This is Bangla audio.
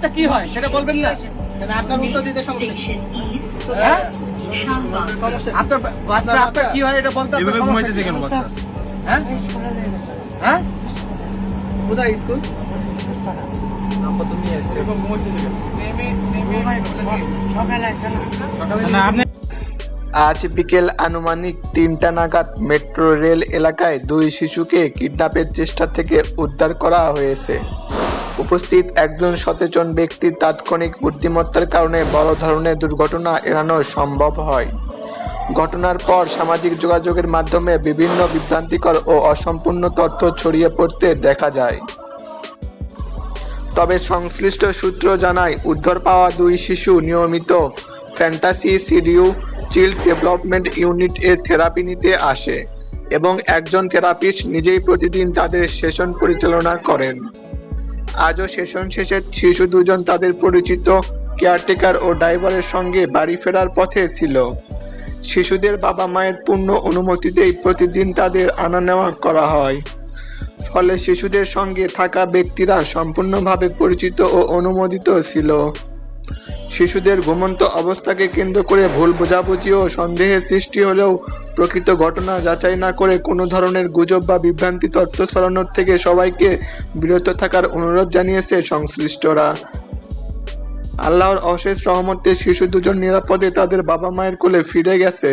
বাচ্চা কি হয়? সেটা বলবেন না। মানে আপনার উত্তর দিতে সমস্যা হ্যাঁ? আপনার বাচ্চা আপনার কি হয় এটা বলতে এভাবে ঘুমাইতেছে কেন বাচ্চা? হ্যাঁ? হ্যাঁ? কোথায় স্কুল? আজ বিকেল আনুমানিক তিনটা নাগাদ মেট্রো রেল এলাকায় দুই শিশুকে কিডন্যাপের চেষ্টা থেকে উদ্ধার করা হয়েছে। উপস্থিত একজন সচেতন ব্যক্তির তাৎক্ষণিক বুদ্ধিমত্তার কারণে বড় ধরনের দুর্ঘটনা এড়ানো সম্ভব হয়। ঘটনার পর সামাজিক যোগাযোগের মাধ্যমে বিভিন্ন বিভ্রান্তিকর ও অসম্পূর্ণ তথ্য ছড়িয়ে পড়তে দেখা যায়। তবে সংশ্লিষ্ট সূত্র জানায়, উদ্ধার পাওয়া দুই শিশু নিয়মিত ফ্যান্টাসি সিডিউ চিল্ড ডেভেলপমেন্ট ইউনিট এর থেরাপি নিতে আসে এবং একজন থেরাপিস্ট নিজেই প্রতিদিন তাদের সেশন পরিচালনা করেন। আজও সেশন শেষে শিশু দুজন তাদের পরিচিত কেয়ারটেকার ও ড্রাইভারের সঙ্গে বাড়ি ফেরার পথে ছিল। শিশুদের বাবা মায়ের পূর্ণ অনুমতিতেই প্রতিদিন তাদের আনা নেওয়া করা হয়। ফলে শিশুদের সঙ্গে থাকা ব্যক্তিরা সম্পূর্ণভাবে পরিচিত ও অনুমোদিত ছিল। শিশুদের ঘুমন্ত অবস্থাকে কেন্দ্র করে ভুল বোঝাবুঝি ও সন্দেহের সৃষ্টি হলেও প্রকৃত ঘটনা যাচাই না করে কোনো ধরনের গুজব বা বিভ্রান্তি তথ্য ছড়ানোর থেকে সবাইকে বিরত থাকার অনুরোধ জানিয়েছে সংশ্লিষ্টরা। আল্লাহর অশেষ রহমতে শিশু দুজন নিরাপদে তাদের বাবা মায়ের কোলে ফিরে গেছে।